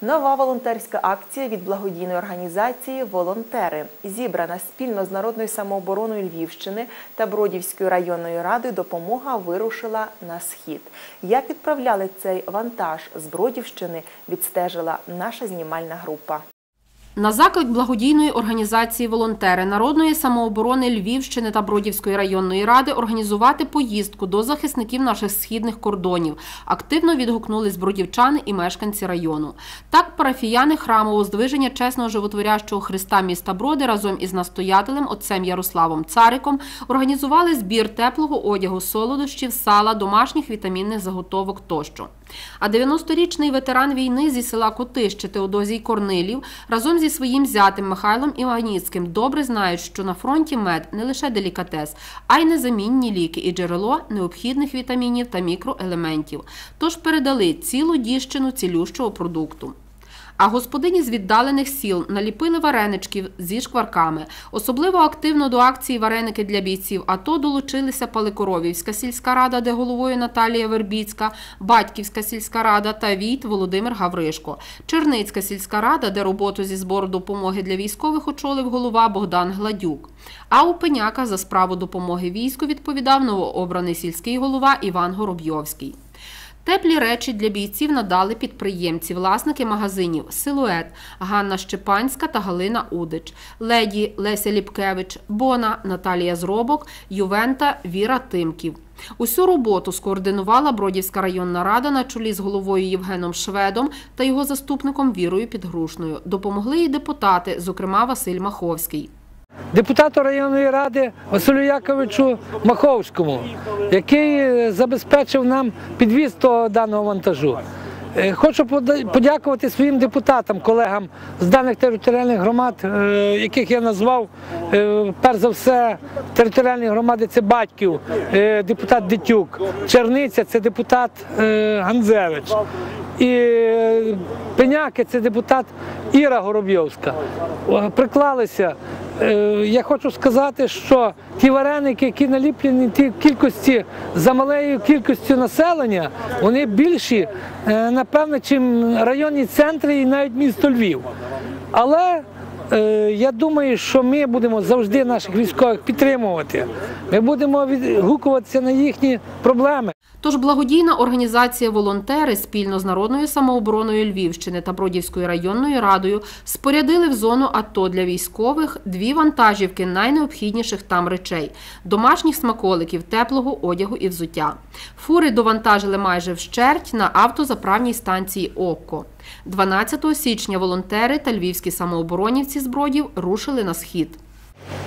Нова волонтерська акція від благодійної організації Волонтери зібрана спільно з народною самообороною Львівщини та Бродівською районною радою. Допомога вирушила на схід. Як відправляли цей вантаж з Бродівщини, відстежила наша знімальна група. На заклик благодійної організації Волонтери народної самооборони Львівщини та Бродівської районної ради організувати поїздку до захисників наших східних кордонів. Активно відгукнулись бродівчани і мешканці району. Так, парафіяни храмового здвиження чесного животворящого Христа міста Броди разом із настоятелем отцем Ярославом Цариком організували збір теплого одягу, солодощів, сала, домашніх вітамінних заготовок тощо. А 90-річний ветеран війни зі села Котище Теодозій Корнилів разом зі своїм зятем Михайлом Іваніцьким добре знають, що на фронті мед не лише делікатес, а й незамінні ліки і джерело необхідних вітамінів та мікроелементів. Тож передали цілу діщину цілющого продукту. А господині з віддалених сіл наліпили вареничків зі шкварками. Особливо активно до акції вареники для бійців АТО долучилися Паликоровівська сільська рада, де головою Наталія Вербіцька, Батьківська сільська рада та Війт Володимир Гавришко, Черницька сільська рада, де роботу зі збору допомоги для військових очолив голова Богдан Гладюк. А у Пеняка за справу допомоги війську відповідав новообраний сільський голова Іван Горобйовський. Теплі речі для бійців надали підприємці, власники магазинів Силует, Ганна Щепанська та Галина Удич, леді Леся Ліпкевич, Бона, Наталія Зробок, Ювента, Віра Тимків. Усю роботу скоординувала Бродівська районна рада на чолі з головою Євгеном Шведом та його заступником Вірою Підгрушною. Допомогли і депутати, зокрема Василь Маховський. Депутату районної ради Василю Яковичу Маховському, який е, забезпечив нам підвіз того даного вантажу. Е, Хочу подякувати своїм депутатам, колегам з даних територіальних громад, е, яких я назвав. Перш за все, територіальні громади це Батьків, депутат Дитюк, Черниця це депутат Ганзевич. І Пеняки це депутат Іра Горобйовська. Приклалися. Е, Я хочу сказати, що ті вареники, які наліплені ті кількості за малою кількістю населення, вони більші, е, напевно, чим районні центри і навіть місто Львів. Але е, я думаю, що ми будемо завжди наших військових підтримувати. Ми будемо відгукуватися на їхні проблеми. Тож благодійна організація Волонтери спільно з народною самообороною Львівщини та Бродівською районною радою спорядили в зону АТО для військових дві вантажівки найнеобхідніших там речей: домашніх смаколиків, теплого одягу і взуття. Фури довантажили майже вщерть на автозаправній станції ОККО. 12 січня волонтери та львівські самооборонівці з Бродів рушили на схід.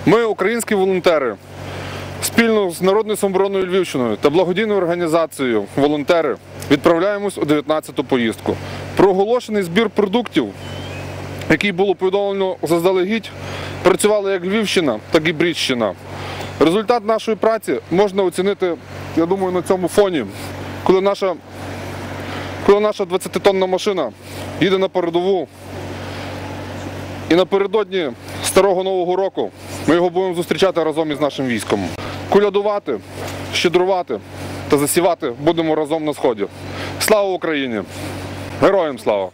Ми, українські волонтери, спільно з Народною самообороною Львівщиною та благодійною організацією Волонтери відправляємось у 19-ту поїздку. Проголошений збір продуктів, який було повідомлено заздалегідь, працювали як Львівщина, так і Брідщина. Результат нашої праці можна оцінити, я думаю, на цьому фоні, коли наша 20-тонна машина їде на передову і напередодні старого нового року ми його будемо зустрічати разом із нашим військом. Кулядувати, щедрувати та засівати будемо разом на сході. Слава Україні! Героям слава!